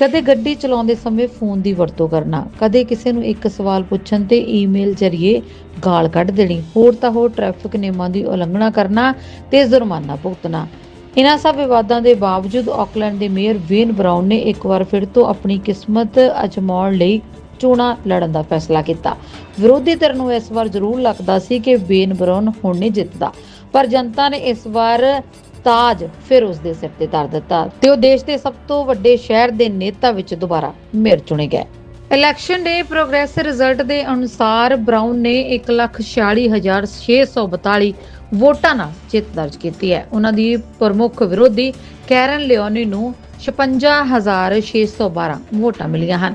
ਕਦੇ ਗੱਡੀ ਚਲਾਉਂਦੇ ਸਮੇਂ ਫੋਨ ਦੀ ਵਰਤੋਂ ਕਰਨਾ, ਕਦੇ ਕਿਸੇ ਨੂੰ ਇੱਕ ਸਵਾਲ ਪੁੱਛਣ ਤੇ ਈਮੇਲ ਜ਼ਰੀਏ ਗਾਲ ਕੱਢ ਦੇਣੀ, ਹੋਰ ਤਾਂ ਹੋਰ ਟ੍ਰੈਫਿਕ ਨਿਯਮਾਂ ਦੀ ਉਲੰਘਣਾ ਕਰਨਾ ਤੇ ਜੁਰਮਾਨਾ ਭੁਗਤਣਾ। ਇਨ੍ਹਾਂ ਸਭ ਵਿਵਾਦਾਂ ਦੇ ਬਾਵਜੂਦ ਆਕਲੈਂਡ ਦੇ ਮੇਅਰ ਵੇਨ ਬਰਾਊਨ ਨੇ ਇੱਕ ਵਾਰ ਫਿਰ ਤੋਂ ਆਪਣੀ ਕਿਸਮਤ ਅਜਮਾਉਣ ਲਈ ਚੋਣਾਂ ਲੜਨ ਦਾ ਫੈਸਲਾ ਕੀਤਾ। ਵਿਰੋਧੀ ਧਿਰ ਨੂੰ ਇਸ ਵਾਰ ਜ਼ਰੂਰ ਲੱਗਦਾ ਸੀ ਕਿ ਵੇਨ ਬਰਾਊਨ ਹੁਣ ਨਹੀਂ ਜਿੱਤਦਾ, ਪਰ ਜਨਤਾ ਨੇ ਇਸ ਵਾਰ ਤਾਜ ਫਿਰ ਉਸ ਦੇ ਸਿਰ ਤੇ ਧਰ ਦਿੱਤਾ ਤੇ ਉਹ ਦੇਸ਼ ਦੇ ਸਭ ਤੋਂ ਵੱਡੇ ਸ਼ਹਿਰ ਦੇ ਨੇਤਾ ਵਿੱਚ ਦੁਬਾਰਾ ਮੇਅਰ ਚੁਣੇ ਗਏ। ਇਲੈਕਸ਼ਨ ਦੇ ਪ੍ਰੋਗਰੈਸ ਰਿਜ਼ਲਟ ਦੇ ਅਨੁਸਾਰ ਬਰਾਊਨ ਨੇ 146642 ਵੋਟਾਂ ਨਾਲ ਜਿੱਤ ਦਰਜ ਕੀਤੀ ਹੈ। ਉਹਨਾਂ ਦੀ ਪ੍ਰਮੁੱਖ ਵਿਰੋਧੀ ਕੈਰਨ ਲਿਓਨੀ ਨੂੰ 56612 ਵੋਟਾਂ ਮਿਲੀਆਂ ਹਨ।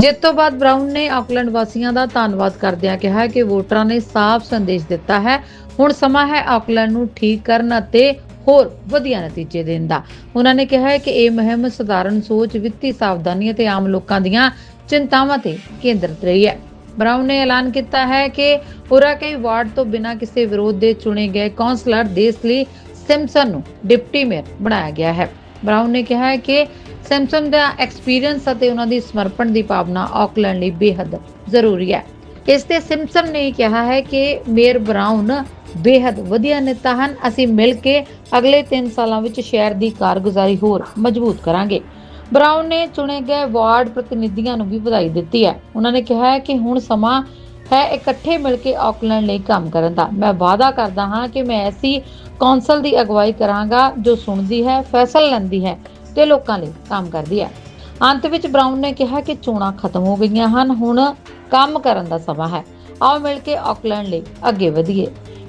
ਜਿੱਤ ਤੋਂ ਬਾਅਦ ਬਰਾਊਨ ਨੇ ਆਕਲੈਂਡ ਵਾਸੀਆਂ ਦਾ ਧੰਨਵਾਦ ਕਰਦਿਆਂ ਕਿਹਾ ਕਿ ਵੋਟਰਾਂ ਨੇ ਸਾਫ਼ ਸੰਦੇਸ਼ ਦਿੱਤਾ ਹੈ, ਹੁਣ ਸਮਾਂ ਹੈ ਆਕਲੈਂਡ ਨੂੰ ਠੀਕ ਕਰਨ ਅਤੇ ਹੋਰ ਵਧੀਆ ਨਤੀਜੇ ਦੇਣ ਦਾ। ਉਹਨਾਂ ਨੇ ਕਿਹਾ ਹੈ ਕਿ ਇਹ ਮੁਹਿੰਮ ਸਧਾਰਨ ਸੋਚ, ਵਿੱਤੀ ਸਾਵਧਾਨੀ ਅਤੇ ਆਮ ਲੋਕਾਂ ਦੀਆਂ ਚਿੰਤਾਵਾਂ ਤੇ ਕੇਂਦਰਿਤ ਰਹੀ ਹੈ। ਬਰਾਊਨ ਨੇ ਐਲਾਨ ਕੀਤਾ ਹੈ ਕਿ ਉਰਾਕਈ ਵਾਰਡ ਤੋਂ ਬਿਨਾਂ ਕਿਸੇ ਵਿਰੋਧ ਦੇ ਚੁਣੇ ਗਏ ਕੌਂਸਲਰ ਦੇਸ਼ ਲਈ ਸਿਮਸਨ ਨੂੰ ਡਿਪਟੀ ਮੇਅਰ ਬਣਾਇਆ ਗਿਆ ਹੈ। ਬਰਾਊਨ ਨੇ ਕਿਹਾ ਹੈ ਕਿ ਸਿਮਸਨ ਦਾ ਐਕਸਪੀਰੀਅੰਸ ਅਤੇ ਉਹਨਾਂ ਦੀ ਸਮਰਪਣ ਦੀ ਭਾਵਨਾ ਆਕਲੈਂਡ ਲਈ ਬੇਹੱਦ ਜ਼ਰੂਰੀ ਹੈ। ਇਸ ਤੇ ਸਿਮਸਨ ਨੇ ਕਿਹਾ ਹੈ ਕਿ ਮੇਅਰ ਬਰਾਊਨ ਬੇਹੱਦ ਵਧੀਆ ਨੇਤਾ ਹਨ। ਅਸੀਂ ਮਿਲ ਕੇ ਅਗਲੇ 3 ਸਾਲਾਂ ਵਿੱਚ ਸ਼ਹਿਰ ਦੀ ਕਾਰਗੁਜ਼ਾਰੀ ਹੋਰ ਮਜ਼ਬੂਤ ਕਰਾਂਗੇ। ਬਰਾਊਨ ਨੇ ਚੁਣੇ ਗਏ ਵਾਰਡ ਪ੍ਰਤੀਨਿਧੀਆਂ ਨੂੰ ਵੀ ਵਧਾਈ ਦਿੱਤੀ ਹੈ। ਉਹਨਾਂ ਨੇ ਕਿਹਾ ਹੈ ਕਿ ਹੁਣ ਸਮਾਂ ਹੈ ਇਕੱਠੇ ਮਿਲ ਕੇ ਆਕਲੈਂਡ ਲਈ ਕੰਮ ਕਰਨ ਦਾ। ਮੈਂ ਵਾਅਦਾ ਕਰਦਾ ਹਾਂ ਕਿ ਮੈਂ ਐਸੀ ਕੌਂਸਲ ਦੀ ਅਗਵਾਈ ਕਰਾਂਗਾ ਜੋ ਸੁਣਦੀ ਹੈ, ਫੈਸਲਾ ਲੈਂਦੀ ਹੈ ਤੇ ਲੋਕਾਂ ਲਈ ਕੰਮ ਕਰਦੀ ਹੈ। ਅੰਤ ਵਿੱਚ ਬਰਾਊਨ ਨੇ ਕਿਹਾ ਕਿ ਚੋਣਾਂ ਖਤਮ ਹੋ ਗਈਆਂ ਹਨ। ਹੁਣ ਕੰਮ ਕਰਨ ਦਾ ਸਮਾਂ ਹੈ। ਆਓ ਮਿਲ ਕੇ ਆਕਲੈਂਡ ਲਈ ਅੱਗੇ ਵਧੀਏ।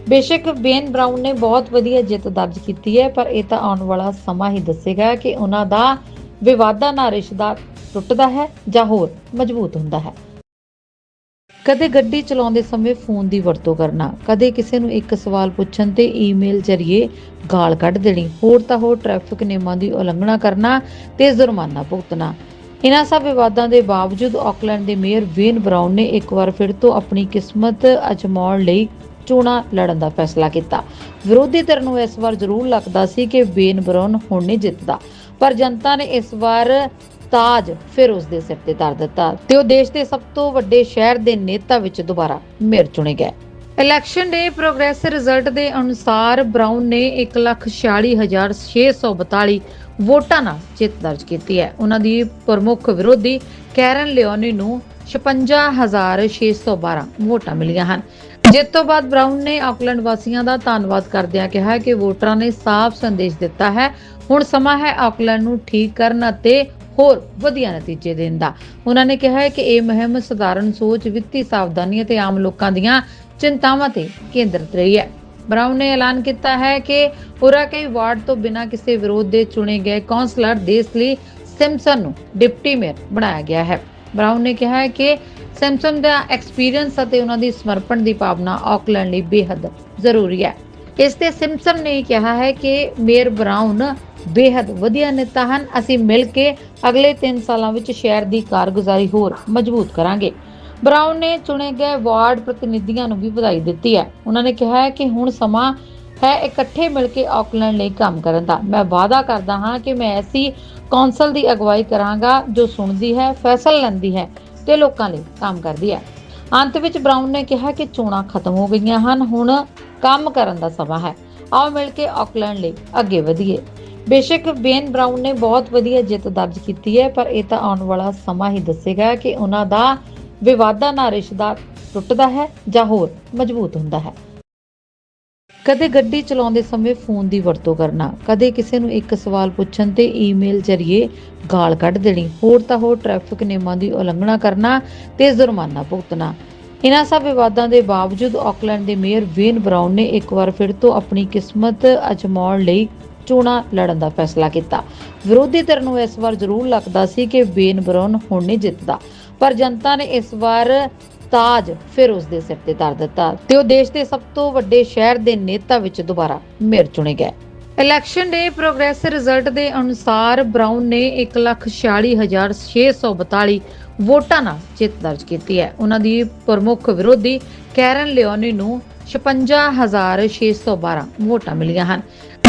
ਬੇਸ਼ੱਕ ਬੇਨ ਬਰਾਊਨ ਨੇ ਬਹੁਤ ਵਧੀਆ ਜਿੱਤ ਦਰਜ ਕੀਤੀ ਹੈ, ਪਰ ਇਹ ਤਾਂ ਆਉਣ ਵਾਲਾ ਸਮਾਂ ਹੀ ਦੱਸੇਗਾ ਕਿ ਉਹਨਾਂ ਦਾ ਵਿਵਾਦਾਂ ਨਾਲ ਰਿਸ਼ਤਾ ਟੁੱਟਦਾ ਹੈ ਜਾਂ ਹੋਰ ਮਜ਼ਬੂਤ ਹੁੰਦਾ ਹੈ। ਕਦੇ ਗੱਡੀ ਚਲਾਉਂਦੇ ਸਮੇਂ ਫੋਨ ਦੀ ਵਰਤੋਂ ਕਰਨਾ, ਕਦੇ ਕਿਸੇ ਨੂੰ ਇੱਕ ਸਵਾਲ ਪੁੱਛਣ ਤੇ ਈਮੇਲ ਜ਼ਰੀਏ ਗਾਲ ਕੱਢ ਦੇਣੀ, ਹੋਰ ਤਾਂ ਹੋਰ ਟ੍ਰੈਫਿਕ ਨਿਯਮਾਂ ਦੀ ਉਲੰਘਣਾ ਕਰਨਾ ਤੇ ਜੁਰਮਾਨਾ ਭੁਗਤਣਾ। ਇਨ੍ਹਾਂ ਸਭ ਵਿਵਾਦਾਂ ਦੇ ਬਾਵਜੂਦ ਆਕਲੈਂਡ ਦੇ ਮੇਅਰ ਵੇਨ ਬਰਾਊਨ ਨੇ ਇੱਕ ਵਾਰ ਫਿਰ ਤੋਂ ਆਪਣੀ ਕਿਸਮਤ ਅਜਮਾਉਣ ਲਈ ਚੋਣਾਂ ਲੜਨ ਦਾ ਫੈਸਲਾ ਕੀਤਾ। ਵਿਰੋਧੀ ਧਿਰ ਨੂੰ ਇਸ ਵਾਰ ਜ਼ਰੂਰ ਲੱਗਦਾ ਸੀ ਕਿ ਵੇਨ ਬਰਾਊਨ ਹੁਣ ਨਹੀਂ ਜਿੱਤਦਾ। ਪਰ ਜਨਤਾ ਨੇ ਇਸ ਵਾਰ ਤਾਜ ਫਿਰ ਉਸ ਦੇ ਸਿਰ ਤੇ ਧਰ ਦਿੱਤਾ ਤੇ ਉਹ ਦੇਸ਼ ਦੇ ਸਭ ਤੋਂ ਵੱਡੇ ਸ਼ਹਿਰ ਦੇ ਨੇਤਾ ਵਿੱਚ ਦੁਬਾਰਾ ਮੇਅਰ ਚੁਣੇ ਗਏ। ਇਲੈਕਸ਼ਨ ਦੇ ਪ੍ਰੋਗਰੈਸ ਰਿਜ਼ਲਟ ਦੇ ਅਨੁਸਾਰ ਬਰਾਊਨ ਨੇ 146642 ਵੋਟਾਂ ਨਾਲ ਜਿੱਤ ਦਰਜ ਕੀਤੀ ਹੈ। ਉਹਨਾਂ ਦੀ ਪ੍ਰਮੁੱਖ ਵਿਰੋਧੀ ਕੈਰਨ ਲਿਓਨੀ ਨੂੰ 56612 ਵੋਟਾਂ ਮਿਲੀਆਂ ਹਨ। ਜਿੱਤ ਤੋਂ ਬਾਅਦ ਬਰਾਊਨ ਨੇ ਆਕਲੈਂਡ ਵਾਸੀਆਂ ਦਾ ਧੰਨਵਾਦ ਕਰਦਿਆਂ ਕਿਹਾ ਕਿ ਵੋਟਰਾਂ ਨੇ ਸਾਫ਼ ਸੰਦੇਸ਼ ਦਿੱਤਾ ਹੈ। ਹੁਣ ਸਮਾਂ ਹੈ ਆਕਲੈਂਡ ਨੂੰ ਠੀਕ ਕਰਨ ਅਤੇ ਹੋਰ ਵਧੀਆ ਨਤੀਜੇ ਦੇਣ ਦਾ। ਉਹਨਾਂ ਨੇ ਕਿਹਾ ਹੈ ਕਿ ਇਹ ਮੁਹਿੰਮ ਸਧਾਰਨ ਸੋਚ, ਵਿੱਤੀ ਸਾਵਧਾਨੀ ਅਤੇ ਆਮ ਲੋਕਾਂ ਦੀਆਂ ਚਿੰਤਾਵਾਂ ਤੇ ਕੇਂਦਰਿਤ ਰਹੀ ਹੈ। ਬਰਾਊਨ ਨੇ ਐਲਾਨ ਕੀਤਾ ਹੈ ਕਿ ਉਰਾਕਈ ਵਾਰਡ ਤੋਂ ਬਿਨਾਂ ਕਿਸੇ ਵਿਰੋਧ ਦੇ ਚੁਣੇ ਗਏ ਕੌਂਸਲਰ ਦੇਸ਼ ਲਈ ਸਿਮਸਨ ਨੂੰ ਡਿਪਟੀ ਮੇਅਰ ਬਣਾਇਆ ਗਿਆ ਹੈ। ਬਰਾਊਨ ਨੇ ਕਿਹਾ ਹੈ ਕਿ ਸੈਮਸਨ ਦਾ ਐਕਸਪੀਰੀਅੰਸ ਅਤੇ ਉਹਨਾਂ ਦੀ ਸਮਰਪਣ ਦੀ ਭਾਵਨਾ ਆਕਲੈਂਡ ਲਈ ਬੇਹੱਦ ਜ਼ਰੂਰੀ ਹੈ। ਇਸ ਤੇ ਸਿਮਸਨ ਨੇ ਕਿਹਾ ਹੈ ਕਿ ਮੇਅਰ ਬਰਾਊਨ ਬੇਹੱਦ ਵਧੀਆ ਨੇਤਾ ਹਨ। ਅਸੀਂ ਮਿਲ ਕੇ ਅਗਲੇ 3 ਸਾਲਾਂ ਵਿੱਚ ਸ਼ਹਿਰ ਦੀ ਕਾਰਗੁਜ਼ਾਰੀ ਹੋਰ ਮਜ਼ਬੂਤ ਕਰਾਂਗੇ। ਬਰਾਊਨ ਨੇ ਚੁਣੇ ਗਏ ਵਾਰਡ ਪ੍ਰਤੀਨਿਧੀਆਂ ਨੂੰ ਵੀ ਵਧਾਈ ਦਿੱਤੀ ਹੈ। ਉਹਨਾਂ ਨੇ ਕਿਹਾ ਹੈ ਕਿ ਹੁਣ ਸਮਾਂ ਹੈ ਇਕੱਠੇ ਮਿਲ ਕੇ ਆਕਲੈਂਡ ਲਈ ਕੰਮ ਕਰਨ ਦਾ। ਮੈਂ ਵਾਅਦਾ ਕਰਦਾ ਹਾਂ ਕਿ ਮੈਂ ਐਸੀ ਕੌਂਸਲ ਦੀ ਅਗਵਾਈ ਕਰਾਂਗਾ ਜੋ ਸੁਣਦੀ ਹੈ, ਫੈਸਲਾ ਲੈਂਦੀ ਹੈ। ਤੇ ਲੋਕਾਂ ਲਈ ਕੰਮ ਕਰਦੀ ਹੈ। ਅੰਤ ਵਿੱਚ ਬਰਾਊਨ ਨੇ ਕਿਹਾ ਕਿ ਚੋਣਾਂ ਖਤਮ ਹੋ ਗਈਆਂ ਹਨ, ਹੁਣ ਕੰਮ ਕਰਨ ਦਾ ਸਮਾਂ ਹੈ। ਆਓ ਮਿਲ ਕੇ ਆਕਲੈਂਡ ਲਈ ਅੱਗੇ ਵਧੀਏ। ਬੇਸ਼ੱਕ ਬੇਨ ਬਰਾਊਨ ਨੇ ਬਹੁਤ ਵਧੀਆ ਜਿੱਤ ਦਰਜ ਕੀਤੀ ਹੈ, ਪਰ ਇਹ ਤਾਂ ਆਉਣ ਵਾਲਾ ਸਮਾਂ ਹੀ ਦੱਸੇਗਾ ਕਿ ਉਹਨਾਂ ਦਾ ਵਿਵਾਦਾਂ ਨਾਲ ਰਿਸ਼ਤਾ ਟੁੱਟਦਾ ਹੈ ਜਾਂ ਹੋਰ ਮਜ਼ਬੂਤ ਹੁੰਦਾ ਹੈ। ਕਦੇ ਗੱਡੀ ਚਲਾਉਂਦੇ ਸਮੇਂ ਫੋਨ ਦੀ ਵਰਤੋਂ ਕਰਨਾ, ਕਦੇ ਕਿਸੇ ਨੂੰ ਇੱਕ ਸਵਾਲ ਪੁੱਛਣ ਤੇ ਈਮੇਲ ਜ਼ਰੀਏ ਗਾਲ ਕੱਢ ਦੇਣੀ, ਹੋਰ ਤਾਂ ਹੋਰ ਟ੍ਰੈਫਿਕ ਨਿਯਮਾਂ ਦੀ ਉਲੰਘਣਾ ਕਰਨਾ ਤੇ ਜੁਰਮਾਨਾ ਭੁਗਤਣਾ। ਇਨ੍ਹਾਂ ਸਭ ਵਿਵਾਦਾਂ ਦੇ ਬਾਵਜੂਦ ਆਕਲੈਂਡ ਦੇ ਮੇਅਰ ਵੇਨ ਬਰਾਊਨ ਨੇ ਇੱਕ ਵਾਰ ਫਿਰ ਤੋਂ ਆਪਣੀ ਕਿਸਮਤ ਅਜਮਾਉਣ ਲਈ ਚੋਣਾਂ ਲੜਨ ਦਾ ਫੈਸਲਾ ਕੀਤਾ। ਵਿਰੋਧੀ ਧਿਰ ਨੂੰ ਇਸ ਵਾਰ ਜ਼ਰੂਰ ਲੱਗਦਾ ਸੀ ਕਿ ਵੇਨ ਬਰਾਊਨ ਹੁਣ ਨਹੀਂ ਜਿੱਤਦਾ, ਪਰ ਜਨਤਾ ਨੇ ਇਸ ਵਾਰ ਤਾਜ ਫਿਰ ਉਸ ਦੇ ਸਿਰ ਤੇ ਧਰ ਦਿੱਤਾ ਤੇ ਉਹ ਦੇਸ਼ ਦੇ ਸਭ ਤੋਂ ਵੱਡੇ ਸ਼ਹਿਰ ਦੇ ਨੇਤਾ ਵਿੱਚ ਦੁਬਾਰਾ ਮੇਅਰ ਚੁਣੇ ਗਏ। ਇਲੈਕਸ਼ਨ ਦੇ ਪ੍ਰੋਗਰੈਸ ਰਿਜ਼ਲਟ ਦੇ ਅਨੁਸਾਰ ਬਰਾਊਨ ਨੇ 146642 ਵੋਟਾਂ ਨਾਲ ਜਿੱਤ ਦਰਜ ਕੀਤੀ ਹੈ। ਉਹਨਾਂ ਦੀ ਪ੍ਰਮੁੱਖ ਵਿਰੋਧੀ ਕੈਰਨ ਲਿਓਨੀ ਨੂੰ 56612 ਵੋਟਾਂ ਮਿਲੀਆਂ ਹਨ।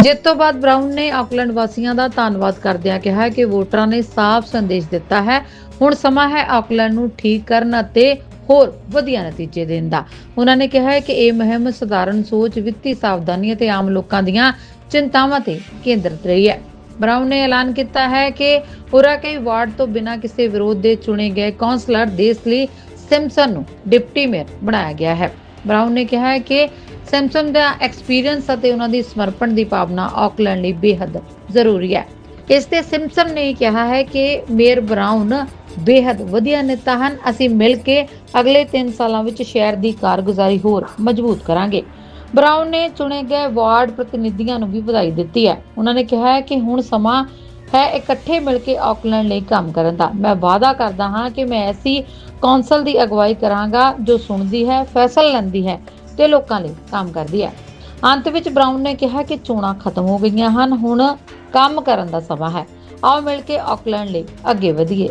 ਜਿੱਤ ਤੋਂ ਬਾਅਦ ਬ੍ਰਾਊਨ ਨੇ ਆਕਲੈਂਡ ਵਾਸੀਆਂ ਦਾ ਧੰਨਵਾਦ ਕਰਦਿਆਂ ਕਿਹਾ ਕਿ ਵੋਟਰਾਂ ਨੇ ਸਾਫ਼ ਸੰਦੇਸ਼ ਦਿੱਤਾ ਹੈ, ਹੁਣ ਸਮਾਂ ਹੈ ਆਕਲੈਂਡ ਨੂੰ ਠੀਕ ਕਰਨ ਅਤੇ ਹੋਰ ਵਧੀਆ ਨਤੀਜੇ ਦੇਣ ਦਾ। ਉਹਨਾਂ ਨੇ ਕਿਹਾ ਹੈ ਕਿ ਇਹ ਮੁਹਿੰਮ ਸਧਾਰਨ ਸੋਚ, ਵਿੱਤੀ ਸਾਵਧਾਨੀ ਅਤੇ ਆਮ ਲੋਕਾਂ ਦੀਆਂ ਚਿੰਤਾਵਾਂ ਤੇ ਕੇਂਦਰਿਤ ਰਹੀ ਹੈ। ਬ੍ਰਾਊਨ ਨੇ ਐਲਾਨ ਕੀਤਾ ਹੈ ਕਿ ਉਰਾਕਈ ਵਾਰਡ ਤੋਂ ਬਿਨਾਂ ਕਿਸੇ ਵਿਰੋਧ ਦੇ ਚੁਣੇ ਗਏ ਕੌਂਸਲਰ ਦੇਸ਼ ਲਈ ਸਿਮਸਨ ਨੂੰ ਡਿਪਟੀ ਮੇਅਰ ਬਣਾਇਆ ਗਿਆ ਹੈ। ਬ੍ਰਾਊਨ ਨੇ ਕਿਹਾ ਹੈ ਕਿ ਸਿਮਸਨ ਦਾ ਐਕਸਪੀਰੀਅੰਸ ਅਤੇ ਉਹਨਾਂ ਦੀ ਸਮਰਪਣ ਦੀ ਭਾਵਨਾ ਆਕਲੈਂਡ ਲਈ ਬੇਹੱਦ ਜ਼ਰੂਰੀ ਹੈ। ਇਸ ਤੇ ਸਿਮਸਨ ਨੇ ਕਿਹਾ ਹੈ ਕਿ ਮੇਅਰ ਬ੍ਰਾਊਨ ਬੇਹੱਦ ਵਧੀਆ ਨੇਤਾ ਹਨ। ਅਸੀਂ ਮਿਲ ਕੇ ਅਗਲੇ 3 ਸਾਲਾਂ ਵਿੱਚ ਸ਼ਹਿਰ ਦੀ ਕਾਰਗੁਜ਼ਾਰੀ ਹੋਰ ਮਜ਼ਬੂਤ ਕਰਾਂਗੇ। ਬਰਾਊਨ ਨੇ ਚੁਣੇ ਗਏ ਵਾਰਡ ਪ੍ਰਤੀਨਿਧੀਆਂ ਨੂੰ ਵੀ ਵਧਾਈ ਦਿੱਤੀ ਹੈ। ਉਹਨਾਂ ਨੇ ਕਿਹਾ ਹੈ ਕਿ ਹੁਣ ਸਮਾਂ ਹੈ ਇਕੱਠੇ ਮਿਲ ਕੇ ਆਕਲੈਂਡ ਲਈ ਕੰਮ ਕਰਨ ਦਾ। ਮੈਂ ਵਾਅਦਾ ਕਰਦਾ ਹਾਂ ਕਿ ਮੈਂ ਐਸੀ ਕੌਂਸਲ ਦੀ ਅਗਵਾਈ ਕਰਾਂਗਾ ਜੋ ਸੁਣਦੀ ਹੈ, ਫੈਸਲਾ ਲੈਂਦੀ ਹੈ ਤੇ ਲੋਕਾਂ ਲਈ ਕੰਮ ਕਰਦੀ ਹੈ। ਅੰਤ ਵਿੱਚ ਬਰਾਊਨ ਨੇ ਕਿਹਾ ਕਿ ਚੋਣਾਂ ਖਤਮ ਹੋ ਗਈਆਂ ਹਨ। ਹੁਣ ਕੰਮ ਕਰਨ ਦਾ ਸਮਾਂ ਹੈ। ਆਓ ਮਿਲ ਕੇ ਆਕਲੈਂਡ ਲਈ ਅੱਗੇ ਵਧੀਏ।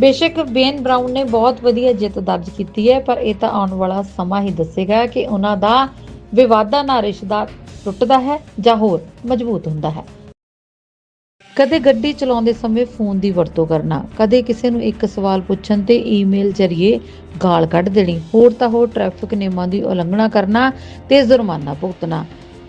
ਬੇਸ਼ੱਕ ਬੇਨ ਬ੍ਰਾਊਨ ਨੇ ਬਹੁਤ ਵਧੀਆ ਜਿੱਤ ਦਰਜ ਕੀਤੀ ਹੈ, ਪਰ ਇਹ ਤਾਂ ਆਉਣ ਵਾਲਾ ਸਮਾਂ ਹੀ ਦੱਸੇਗਾ ਕਿ ਉਹਨਾਂ ਦਾ ਵਿਵਾਦਾਂ ਨਾਲ ਰਿਸ਼ਤਾ ਟੁੱਟਦਾ ਹੈ ਜਾਂ ਹੋਰ ਮਜ਼ਬੂਤ ਹੁੰਦਾ ਹੈ। ਕਦੇ ਗੱਡੀ ਚਲਾਉਂਦੇ ਸਮੇਂ ਫੋਨ ਦੀ ਵਰਤੋਂ ਕਰਨਾ, ਕਦੇ ਕਿਸੇ ਨੂੰ ਇੱਕ ਸਵਾਲ ਪੁੱਛਣ ਤੇ ਈਮੇਲ ਜ਼ਰੀਏ ਗਾਲ ਕੱਢ ਦੇਣੀ, ਹੋਰ ਤਾਂ ਹੋਰ ਟ੍ਰੈਫਿਕ ਨਿਯਮਾਂ ਦੀ ਉਲੰਘਣਾ ਕਰਨਾ ਤੇ ਜੁਰਮਾਨਾ ਭੁਗਤਣਾ।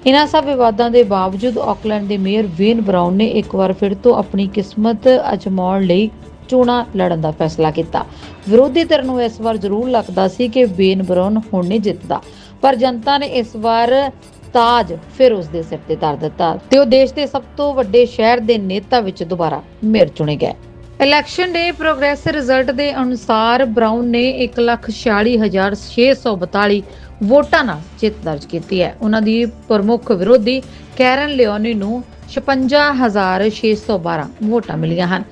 ਇਨ੍ਹਾਂ ਸਭ ਵਿਵਾਦਾਂ ਦੇ ਬਾਵਜੂਦ ਆਕਲੈਂਡ ਦੇ ਮੇਅਰ ਵੇਨ ਬ੍ਰਾਊਨ ਨੇ ਇੱਕ ਵਾਰ ਫਿਰ ਤੋਂ ਆਪਣੀ ਕਿਸਮਤ ਅਜਮਾਉਣ ਲਈ ਚੋਣਾਂ ਲੜਨ ਦਾ ਫੈਸਲਾ ਕੀਤਾ। ਵਿਰੋਧੀ ਧਿਰ ਨੂੰ ਇਸ ਵਾਰ ਜ਼ਰੂਰ ਲੱਗਦਾ ਸੀ ਕਿ ਵੇਨ ਬ੍ਰਾਊਨ ਹੁਣ ਨਹੀਂ ਜਿੱਤਦਾ। ਪਰ ਜਨਤਾ ਨੇ ਇਸ ਵਾਰ ਤਾਜ ਫਿਰ ਉਸ ਦੇ ਸਿਰ ਤੇ ਧਰ ਦਿੱਤਾ ਤੇ ਉਹ ਦੇਸ਼ ਦੇ ਸਭ ਤੋਂ ਵੱਡੇ ਸ਼ਹਿਰ ਦੇ ਨੇਤਾ ਵਿੱਚ ਦੁਬਾਰਾ ਮੇਅਰ ਚੁਣੇ ਗਏ। ਇਲੈਕਸ਼ਨ ਡੇ ਪ੍ਰੋਗਰੈਸ ਰਿਜ਼ਲਟ ਦੇ ਅਨੁਸਾਰ ਬ੍ਰਾਊਨ ਨੇ 146642 ਵੋਟਾਂ ਨਾਲ ਜਿੱਤ ਦਰਜ ਕੀਤੀ ਹੈ। ਉਹਨਾਂ ਦੀ ਪ੍ਰਮੁੱਖ ਵਿਰੋਧੀ ਕੈਰਨ ਲਿਓਨੀ ਨੂੰ 56612 ਵੋਟਾਂ ਮਿਲੀਆਂ ਹਨ।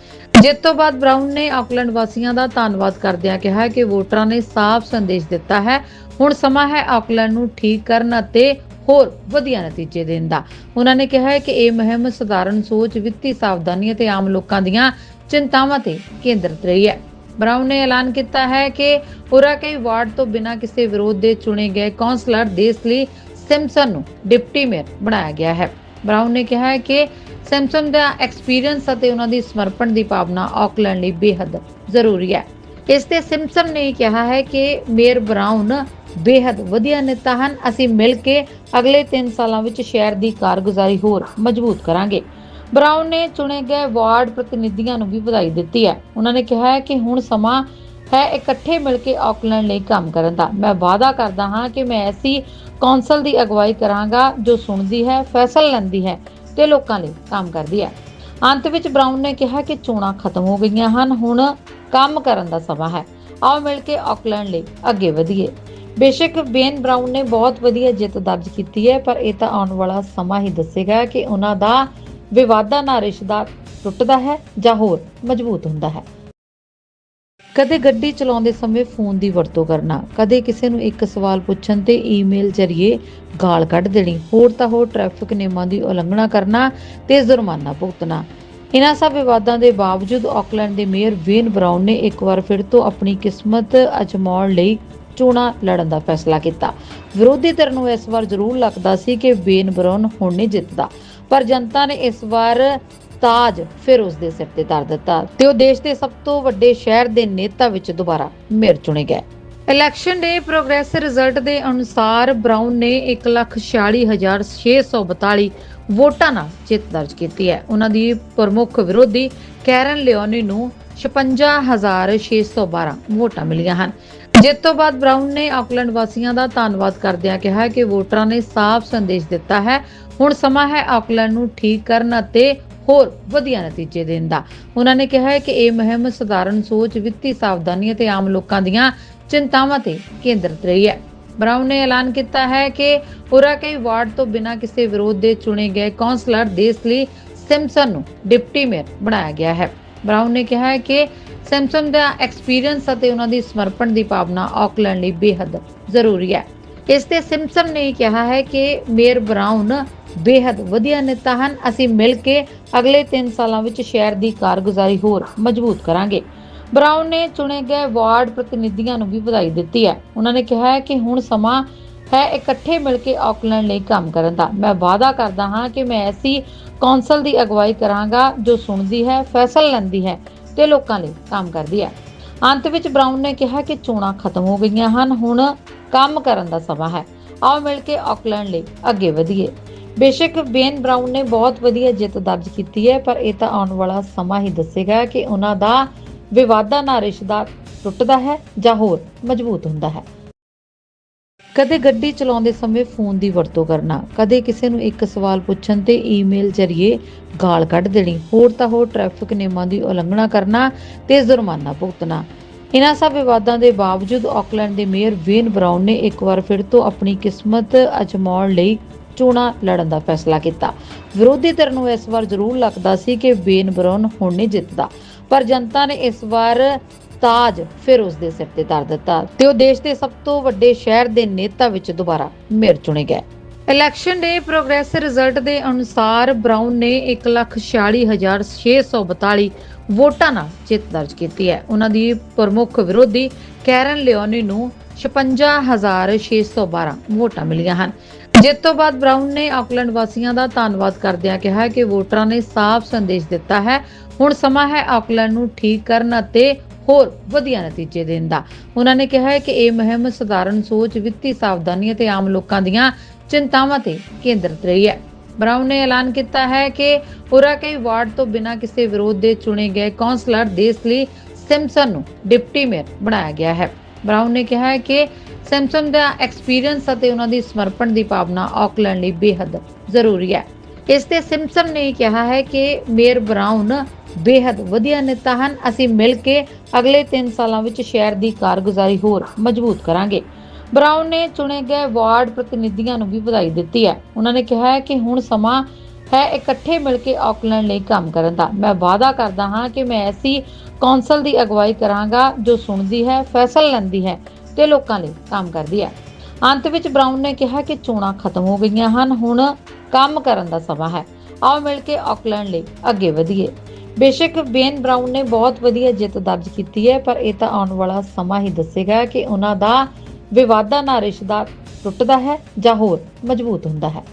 ਜਿੱਤ ਤੋਂ ਬਾਅਦ ਬ੍ਰਾਊਨ ਨੇ ਆਕਲੈਂਡ ਵਾਸੀਆਂ ਦਾ ਧੰਨਵਾਦ ਕਰਦਿਆਂ ਕਿਹਾ ਕਿ ਵੋਟਰਾਂ ਨੇ ਸਾਫ਼ ਸੰਦੇਸ਼ ਦਿੱਤਾ ਹੈ। ਹੁਣ ਸਮਾਂ ਹੈ ਆਕਲੈਂਡ ਨੂੰ ਠੀਕ ਕਰਨ ਅਤੇ ਹੋਰ ਵਧੀਆ ਨਤੀਜੇ ਦੇਣ ਦਾ। ਉਹਨਾਂ ਨੇ ਕਿਹਾ ਹੈ ਕਿ ਇਹ ਮੁਹਿੰਮ ਸਧਾਰਨ ਸੋਚ, ਵਿੱਤੀ ਸਾਵਧਾਨੀ ਅਤੇ ਆਮ ਲੋਕਾਂ ਦੀਆਂ ਚਿੰਤਾਵਾਂ ਤੇ ਕੇਂਦਰਿਤ ਰਹੀ ਹੈ। ਬ੍ਰਾਊਨ ਨੇ ਐਲਾਨ ਕੀਤਾ ਹੈ ਕਿ ਉਰਾਕਈ ਵਾਰਡ ਤੋਂ ਬਿਨਾਂ ਕਿਸੇ ਵਿਰੋਧ ਦੇ ਚੁਣੇ ਗਏ ਕੌਂਸਲਰ ਦੇਸ਼ ਲਈ ਸਿਮਸਨ ਨੂੰ ਡਿਪਟੀ ਮੇਅਰ ਬਣਾਇਆ ਗਿਆ ਹੈ। ਬ੍ਰਾਊਨ ਨੇ ਕਿਹਾ ਹੈ ਕਿ ਸੈਮਸਨ ਦਾ ਐਕਸਪੀਰੀਅੰਸ ਅਤੇ ਉਹਨਾਂ ਦੀ ਸਮਰਪਣ ਦੀ ਭਾਵਨਾ ਆਕਲੈਂਡ ਲਈ ਬੇਹੱਦ ਜ਼ਰੂਰੀ ਹੈ। ਇਸ ਤੇ ਸਿਮਸਨ ਨੇ ਕਿਹਾ ਹੈ ਕਿ ਮੇਅਰ ਬਰਾਊਨ ਬੇਹੱਦ ਵਧੀਆ ਨੇਤਾ ਹਨ। ਅਸੀਂ ਮਿਲ ਕੇ ਅਗਲੇ 3 ਸਾਲਾਂ ਵਿੱਚ ਸ਼ਹਿਰ ਦੀ ਕਾਰਗੁਜ਼ਾਰੀ ਹੋਰ ਮਜ਼ਬੂਤ ਕਰਾਂਗੇ। ਬਰਾਊਨ ਨੇ ਚੁਣੇ ਗਏ ਵਾਰਡ ਪ੍ਰਤੀਨਿਧੀਆਂ ਨੂੰ ਵੀ ਵਧਾਈ ਦਿੱਤੀ ਹੈ। ਉਹਨਾਂ ਨੇ ਕਿਹਾ ਹੈ ਕਿ ਹੁਣ ਸਮਾਂ ਹੈ ਇਕੱਠੇ ਮਿਲ ਕੇ ਆਕਲੈਂਡ ਲਈ ਕੰਮ ਕਰਨ ਦਾ। ਮੈਂ ਵਾਅਦਾ ਕਰਦਾ ਹਾਂ ਕਿ ਮੈਂ ਐਸੀ ਕੌਂਸਲ ਦੀ ਅਗਵਾਈ ਕਰਾਂਗਾ ਜੋ ਸੁਣਦੀ ਹੈ, ਫੈਸਲਾ ਲੈਂਦੀ ਹੈ। ਤੇ ਲੋਕਾਂ ਲਈ ਕੰਮ ਕਰਦੀ ਹੈ। ਅੰਤ ਵਿੱਚ ਬ੍ਰਾਊਨ ਨੇ ਕਿਹਾ ਕਿ ਚੋਣਾਂ ਖਤਮ ਹੋ ਗਈਆਂ ਹਨ, ਹੁਣ ਕੰਮ ਕਰਨ ਦਾ ਸਮਾਂ ਹੈ। ਆਓ ਮਿਲ ਕੇ ਆਕਲੈਂਡ ਲਈ ਅੱਗੇ ਵਧੀਏ। ਬੇਸ਼ੱਕ ਬੇਨ ਬ੍ਰਾਊਨ ਨੇ ਬਹੁਤ ਵਧੀਆ ਜਿੱਤ ਦਰਜ ਕੀਤੀ ਹੈ, ਪਰ ਇਹ ਤਾਂ ਆਉਣ ਵਾਲਾ ਸਮਾਂ ਹੀ ਦੱਸੇਗਾ ਕਿ ਉਹਨਾਂ ਦਾ ਵਿਵਾਦਾਂ ਨਾਲ ਰਿਸ਼ਤਾ ਟੁੱਟਦਾ ਹੈ ਜਾਂ ਹੋਰ ਮਜ਼ਬੂਤ ਹੁੰਦਾ ਹੈ। ਕਦੇ ਗੱਡੀ ਚਲਾਉਂਦੇ ਸਮੇਂ ਫੋਨ ਦੀ ਵਰਤੋਂ ਕਰਨਾ, ਕਦੇ ਕਿਸੇ ਨੂੰ ਇੱਕ ਸਵਾਲ ਪੁੱਛਣ ਤੇ ਈਮੇਲ ਜ਼ਰੀਏ ਗਾਲ ਕੱਢ ਦੇਣੀ, ਹੋਰ ਤਾਂ ਹੋਰ ਟ੍ਰੈਫਿਕ ਨਿਯਮਾਂ ਦੀ ਉਲੰਘਣਾ ਕਰਨਾ ਤੇ ਜੁਰਮਾਨਾ ਭੁਗਤਣਾ। ਇਨ੍ਹਾਂ ਸਭ ਵਿਵਾਦਾਂ ਦੇ ਬਾਵਜੂਦ ਆਕਲੈਂਡ ਦੇ ਮੇਅਰ ਵੇਨ ਬ੍ਰਾਊਨ ਨੇ ਇੱਕ ਵਾਰ ਫਿਰ ਤੋਂ ਆਪਣੀ ਕਿਸਮਤ ਅਜਮਾਉਣ ਲਈ ਚੋਣਾਂ ਲੜਨ ਦਾ ਫੈਸਲਾ ਕੀਤਾ। ਵਿਰੋਧੀ ਧਿਰ ਨੂੰ ਇਸ ਵਾਰ ਜ਼ਰੂਰ ਲੱਗਦਾ ਸੀ ਕਿ ਵੇਨ ਬ੍ਰਾਊਨ ਹੁਣ ਨਹੀਂ ਜਿੱਤਦਾ, ਪਰ ਜਨਤਾ ਨੇ ਇਸ ਵਾਰ ਤਾਜ ਫਿਰ ਉਸ ਦੇ ਸਿਰ ਤੇ ਧਰ ਦਿੱਤਾ ਤੇ ਉਹ ਦੇਸ਼ ਦੇ ਸਭ ਤੋਂ ਵੱਡੇ ਸ਼ਹਿਰ ਦੇ ਨੇਤਾ ਵਿੱਚ ਦੁਬਾਰਾ ਮੇਅਰ ਚੁਣੇ ਗਏ। ਇਲੈਕਸ਼ਨ ਡੇ ਪ੍ਰੋਗਰੈਸ ਰਿਜ਼ਲਟ ਦੇ ਅਨੁਸਾਰ ਬ੍ਰਾਊਨ ਨੇ 146642 ਵੋਟਾਂ ਨਾਲ ਜਿੱਤ ਦਰਜ ਕੀਤੀ ਹੈ। ਉਹਨਾਂ ਦੀ ਪ੍ਰਮੁੱਖ ਵਿਰੋਧੀ ਕੈਰਨ ਲਿਓਨੀ ਨੂੰ 56612 ਵੋਟਾਂ ਮਿਲੀਆਂ ਹਨ। ਜਿੱਤ ਤੋਂ ਬਾਅਦ ਬ੍ਰਾਊਨ ਨੇ ਆਕਲੈਂਡ ਵਾਸੀਆਂ ਦਾ ਧੰਨਵਾਦ ਕਰਦਿਆਂ ਕਿਹਾ ਕਿ ਵੋਟਰਾਂ ਨੇ ਸਾਫ਼ ਸੰਦੇਸ਼ ਦਿੱਤਾ ਹੈ, ਹੁਣ ਸਮਾਂ ਹੈ ਆਕਲੈਂਡ ਨੂੰ ਠੀਕ ਕਰਨ ਅਤੇ ਹੋਰ ਵਧੀਆ ਨਤੀਜੇ ਦੇਣ ਦਾ। ਉਹਨਾਂ ਨੇ ਕਿਹਾ ਹੈ ਕਿ ਇਹ ਮੁਹਿੰਮ ਸਧਾਰਨ ਸੋਚ, ਵਿੱਤੀ ਸਾਵਧਾਨੀ ਅਤੇ ਆਮ ਲੋਕਾਂ ਦੀਆਂ ਚਿੰਤਾਵਾਂ ਤੇ ਕੇਂਦਰਿਤ ਰਹੀ ਹੈ। ਬ੍ਰਾਊਨ ਨੇ ਐਲਾਨ ਕੀਤਾ ਹੈ ਕਿ ਉਰਾਕਈ ਵਾਰਡ ਤੋਂ ਬਿਨਾਂ ਕਿਸੇ ਵਿਰੋਧ ਦੇ ਚੁਣੇ ਗਏ ਕੌਂਸਲਰ ਦੇਸ਼ ਲਈ ਸਿਮਸਨ ਨੂੰ ਡਿਪਟੀ ਮੇਅਰ ਬਣਾਇਆ ਗਿਆ ਹੈ। ਬ੍ਰਾਊਨ ਨੇ ਕਿਹਾ ਹੈ ਕਿ ਸਿਮਸਨ ਦਾ ਐਕਸਪੀਰੀਅੰਸ ਅਤੇ ਉਹਨਾਂ ਦੀ ਸਮਰਪਣ ਦੀ ਭਾਵਨਾ ਆਕਲੈਂਡ ਲਈ ਬੇਹੱਦ ਜ਼ਰੂਰੀ ਹੈ। ਇਸ ਤੇ ਸਿਮਸਨ ਨੇ ਕਿਹਾ ਹੈ ਕਿ ਮੇਅਰ ਬ੍ਰਾਊਨ ਬੇਹੱਦ ਵਧੀਆ ਨੇਤਾ ਹਨ। ਅਸੀਂ ਮਿਲ ਕੇ ਅਗਲੇ 3 ਸਾਲਾਂ ਵਿੱਚ ਸ਼ਹਿਰ ਦੀ ਕਾਰਗੁਜ਼ਾਰੀ ਹੋਰ ਮਜ਼ਬੂਤ ਕਰਾਂਗੇ। ਬਰਾਊਨ ਨੇ ਚੁਣੇ ਗਏ ਵਾਰਡ ਪ੍ਰਤੀਨਿਧੀਆਂ ਨੂੰ ਵੀ ਵਧਾਈ ਦਿੱਤੀ ਹੈ। ਉਹਨਾਂ ਨੇ ਕਿਹਾ ਹੈ ਕਿ ਹੁਣ ਸਮਾਂ ਹੈ ਇਕੱਠੇ ਮਿਲ ਕੇ ਆਕਲੈਂਡ ਲਈ ਕੰਮ ਕਰਨ ਦਾ। ਮੈਂ ਵਾਅਦਾ ਕਰਦਾ ਹਾਂ ਕਿ ਮੈਂ ਐਸੀ ਕੌਂਸਲ ਦੀ ਅਗਵਾਈ ਕਰਾਂਗਾ ਜੋ ਸੁਣਦੀ ਹੈ, ਫੈਸਲਾ ਲੈਂਦੀ ਹੈ ਤੇ ਲੋਕਾਂ ਲਈ ਕੰਮ ਕਰਦੀ ਹੈ। ਅੰਤ ਵਿੱਚ ਬਰਾਊਨ ਨੇ ਕਿਹਾ ਕਿ ਚੋਣਾਂ ਖਤਮ ਹੋ ਗਈਆਂ ਹਨ। ਹੁਣ ਕੰਮ ਕਰਨ ਦਾ ਸਮਾਂ ਹੈ। ਆਓ ਮਿਲ ਕੇ ਆਕਲੈਂਡ ਲਈ ਅੱਗੇ ਵਧੀਏ। ਬੇਸ਼ੱਕ ਬੇਨ ਬ੍ਰਾਊਨ ਨੇ ਬਹੁਤ ਵਧੀਆ ਜਿੱਤ ਦਰਜ ਕੀਤੀ ਹੈ, ਪਰ ਇਹ ਤਾਂ ਆਉਣ ਵਾਲਾ ਸਮਾਂ ਹੀ ਦੱਸੇਗਾ ਕਿ ਉਹਨਾਂ ਦਾ ਵਿਵਾਦਾਂ ਨਾਲ ਰਿਸ਼ਤਾ ਟੁੱਟਦਾ ਹੈ ਜਾਂ ਹੋਰ ਮਜ਼ਬੂਤ ਹੁੰਦਾ ਹੈ। ਕਦੇ ਗੱਡੀ ਚਲਾਉਂਦੇ ਸਮੇਂ ਫੋਨ ਦੀ ਵਰਤੋਂ ਕਰਨਾ, ਕਦੇ ਕਿਸੇ ਨੂੰ ਇੱਕ ਸਵਾਲ ਪੁੱਛਣ ਤੇ ਈਮੇਲ ਜ਼ਰੀਏ ਗਾਲ ਕੱਢ ਦੇਣੀ, ਹੋਰ ਤਾਂ ਹੋਰ ਟ੍ਰੈਫਿਕ ਨਿਯਮਾਂ ਦੀ ਉਲੰਘਣਾ ਕਰਨਾ ਤੇ ਜੁਰਮਾਨਾ ਭੁਗਤਣਾ। ਇਨ੍ਹਾਂ ਸਭ ਵਿਵਾਦਾਂ ਦੇ ਬਾਵਜੂਦ ਆਕਲੈਂਡ ਦੇ ਮੇਅਰ ਵੇਨ ਬਰਾਊਨ ਨੇ ਇੱਕ ਵਾਰ ਫਿਰ ਤੋਂ ਆਪਣੀ ਕਿਸਮਤ ਅਜਮਾਉਣ ਲਈ ਚੋਣਾਂ ਲੜਨ ਦਾ ਫੈਸਲਾ ਕੀਤਾ। ਵਿਰੋਧੀ ਧਿਰ ਨੂੰ ਇਸ ਵਾਰ ਜ਼ਰੂਰ ਲੱਗਦਾ ਸੀ ਕਿ ਵੇਨ ਬਰਾਊਨ ਹੁਣ ਨਹੀਂ ਜਿੱਤਦਾ। ਪਰ ਜਨਤਾ ਨੇ ਇਸ ਵਾਰ ਤਾਜ ਫਿਰ ਉਸ ਦੇ ਸਿਰ ਤੇ ਧਰ ਦਿੱਤਾ ਤੇ ਉਹ ਦੇਸ਼ ਦੇ ਸਭ ਤੋਂ ਵੱਡੇ ਸ਼ਹਿਰ ਦੇ ਨੇਤਾ ਵਿੱਚ ਦੁਬਾਰਾ ਮੇਅਰ ਚੁਣੇ ਗਏ। ਇਲੈਕਸ਼ਨ ਦੇ ਪ੍ਰੋਗਰੈਸ ਰਿਜ਼ਲਟ ਦੇ ਅਨੁਸਾਰ ਬਰਾਊਨ ਨੇ 146642 ਵੋਟਾਂ ਨਾਲ ਜਿੱਤ ਦਰਜ ਕੀਤੀ ਹੈ। ਉਹਨਾਂ ਦੀ ਪ੍ਰਮੁੱਖ ਵਿਰੋਧੀ ਕੈਰਨ ਲਿਓਨੀ ਨੂੰ 56612 ਵੋਟਾਂ ਮਿਲੀਆਂ ਹਨ। ਜਿੱਤ ਤੋਂ ਬਾਅਦ ਬਰਾਊਨ ਨੇ ਆਕਲੈਂਡ ਵਾਸੀਆਂ ਦਾ ਧੰਨਵਾਦ ਕਰਦਿਆਂ ਕਿਹਾ ਕਿ ਵੋਟਰਾਂ ਨੇ ਸਾਫ਼ ਸੰਦੇਸ਼ ਦਿੱਤਾ ਹੈ। ਹੁਣ ਸਮਾਂ ਹੈ ਆਕਲੈਂਡ ਨੂੰ ਠੀਕ ਕਰਨ ਅਤੇ ਹੋਰ ਵਧੀਆ ਨਤੀਜੇ ਦੇਣ ਦਾ। ਉਹਨਾਂ ਨੇ ਕਿਹਾ ਹੈ ਕਿ ਇਹ ਮੁਹਿੰਮ ਸਧਾਰਨ ਸੋਚ, ਵਿੱਤੀ ਸਾਵਧਾਨੀ ਅਤੇ ਆਮ ਲੋਕਾਂ ਦੀਆਂ ਚਿੰਤਾਵਾਂ ਤੇ ਕੇਂਦਰਿਤ ਰਹੀ ਹੈ। ਬਰਾਊਨ ਨੇ ਐਲਾਨ ਕੀਤਾ ਹੈ ਕਿ ਉਰਾਕਈ ਵਾਰਡ ਤੋਂ ਬਿਨਾਂ ਕਿਸੇ ਵਿਰੋਧ ਦੇ ਚੁਣੇ ਗਏ ਕੌਂਸਲਰ ਦੇਸਲੀ ਸਿਮਸਨ ਨੂੰ ਡਿਪਟੀ ਮੇਅਰ ਬਣਾਇਆ ਗਿਆ ਹੈ। ਬਰਾਊਨ ਨੇ ਕਿਹਾ ਹੈ ਕਿ ਸੈਮਸਨ ਦਾ ਐਕਸਪੀਰੀਅੰਸ ਅਤੇ ਉਹਨਾਂ ਦੀ ਸਮਰਪਣ ਦੀ ਭਾਵਨਾ ਆਕਲੈਂਡ ਲਈ ਬੇਹੱਦ ਜ਼ਰੂਰੀ ਹੈ। ਇਸ ਤੇ ਸਿਮਸਨ ਨੇ ਕਿਹਾ ਹੈ ਕਿ ਮੇਅਰ ਬਰਾਊਨ ਬੇਹੱਦ ਵਧੀਆ ਨੇਤਾ ਹਨ। ਅਸੀਂ ਮਿਲ ਕੇ ਅਗਲੇ 3 ਸਾਲਾਂ ਵਿੱਚ ਸ਼ਹਿਰ ਦੀ ਕਾਰਗੁਜ਼ਾਰੀ ਹੋਰ ਮਜ਼ਬੂਤ ਕਰਾਂਗੇ। ਬਰਾਊਨ ਨੇ ਚੁਣੇ ਗਏ ਵਾਰਡ ਪ੍ਰਤੀਨਿਧੀਆਂ ਨੂੰ ਵੀ ਵਧਾਈ ਦਿੱਤੀ ਹੈ। ਉਹਨਾਂ ਨੇ ਕਿਹਾ ਹੈ ਕਿ ਹੁਣ ਸਮਾਂ ਹੈ ਇਕੱਠੇ ਮਿਲ ਕੇ ਆਕਲੈਂਡ ਲਈ ਕੰਮ ਕਰਨ ਦਾ। ਮੈਂ ਵਾਅਦਾ ਕਰਦਾ ਹਾਂ ਕਿ ਮੈਂ ਐਸੀ ਕੌਂਸਲ ਦੀ ਅਗਵਾਈ ਕਰਾਂਗਾ ਜੋ ਸੁਣਦੀ ਹੈ, ਫੈਸਲਾ ਲੈਂਦੀ ਹੈ। ਤੇ ਲੋਕਾਂ ਲਈ ਕੰਮ ਕਰਦੀ ਹੈ। ਅੰਤ ਵਿੱਚ ਬਰਾਊਨ ਨੇ ਕਿਹਾ ਕਿ ਚੋਣਾਂ ਖਤਮ ਹੋ ਗਈਆਂ ਹਨ, ਹੁਣ ਕੰਮ ਕਰਨ ਦਾ ਸਮਾਂ ਹੈ। ਆਓ ਮਿਲ ਕੇ ਆਕਲੈਂਡ ਲਈ ਅੱਗੇ ਵਧੀਏ। ਬੇਸ਼ੱਕ ਬੇਨ ਬਰਾਊਨ ਨੇ ਬਹੁਤ ਵਧੀਆ ਜਿੱਤ ਦਰਜ ਕੀਤੀ ਹੈ, ਪਰ ਇਹ ਤਾਂ ਆਉਣ ਵਾਲਾ ਸਮਾਂ ਹੀ ਦੱਸੇਗਾ ਕਿ ਉਹਨਾਂ ਦਾ ਵਿਵਾਦਾਂ ਨਾਲ ਰਿਸ਼ਤਾ ਟੁੱਟਦਾ ਹੈ ਜਾਂ ਹੋਰ ਮਜ਼ਬੂਤ ਹੁੰਦਾ ਹੈ।